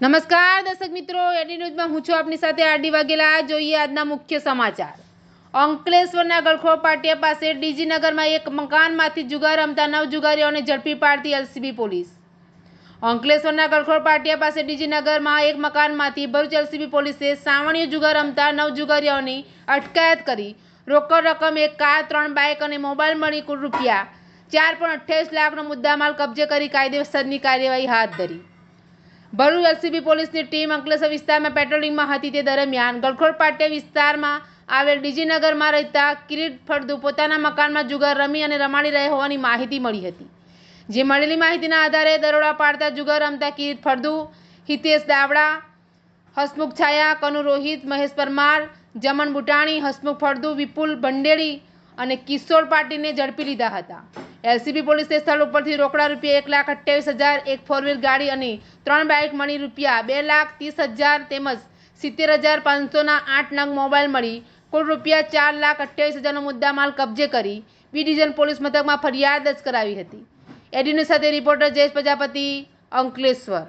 નમસ્કાર, દર્શક મિત્રો. એડી ન્યૂઝમાં હું છું આપની સાથે આરડી વાઘેલા. જોઈએ આજના મુખ્ય સમાચાર. અંકલેશ્વરના ગળખો પાટિયા પાસે ડીજીનગરમાં એક મકાનમાંથી જુગાર રમતા નવ જુગારીઓને ઝડપી પાડતી એલસીબી પોલીસ. અંકલેશ્વરના ગળખોળ પાટિયા પાસે ડીજીનગરમાં એક મકાનમાંથી ભરૂચ એલસીબી પોલીસે સાવણીય જુગાર રમતા નવ જુગારીઓની અટકાયત કરી. રોકડ રકમ એક કાર, ત્રણ બાઇક અને મોબાઈલ મળી કુલ રૂપિયા ચાર લાખનો મુદ્દામાલ કબજે કરી કાયદેસરની કાર્યવાહી હાથ ધરી. ભરૂચ એલસીબી પોલીસની ટીમ અંકલેશ્વર વિસ્તારમાં પેટ્રોલિંગમાં હતી તે દરમિયાન ગળખોડ પાટિયા વિસ્તારમાં આવેલ ડીજીનગરમાં રહેતા કિરીટ ફળદુ પોતાના મકાનમાં જુગાર રમી અને રમાડી રહ્યા હોવાની માહિતી મળી હતી. જે મળેલી માહિતીના આધારે દરોડા પાડતા જુગાર રમતા કિરીટ ફળદુ, હિતેશ દાવડા, હસમુખ છાયા, કનુ રોહિત, મહેશ પરમાર, જમન બુટાણી, હસમુખ ફળદુ, વિપુલ ભંડેરી અને કિશોર પાટીલને ઝડપી લીધા હતા. એલસીબી પોલીસે સ્થળ ઉપરથી રોકડા રૂપિયા એક લાખ અઠ્યાવીસ હજાર, એક ફોર વ્હીલ ગાડી અને ત્રણ બાઇક મળી રૂપિયા બે લાખ ત્રીસ હજાર તેમજ સિત્તેર હજાર પાંચસોના આઠ નંગ મોબાઈલ મળી. કુલ રૂપિયા ચાર લાખ અઠ્યાવીસ હજારનો મુદ્દામાલ કબજે કરી બી ડિવિઝન પોલીસ મથકમાં ફરિયાદ દર્જ કરાવી હતી. એડીની સાથે રિપોર્ટર જયેશ પ્રજાપતિ, અંકલેશ્વર.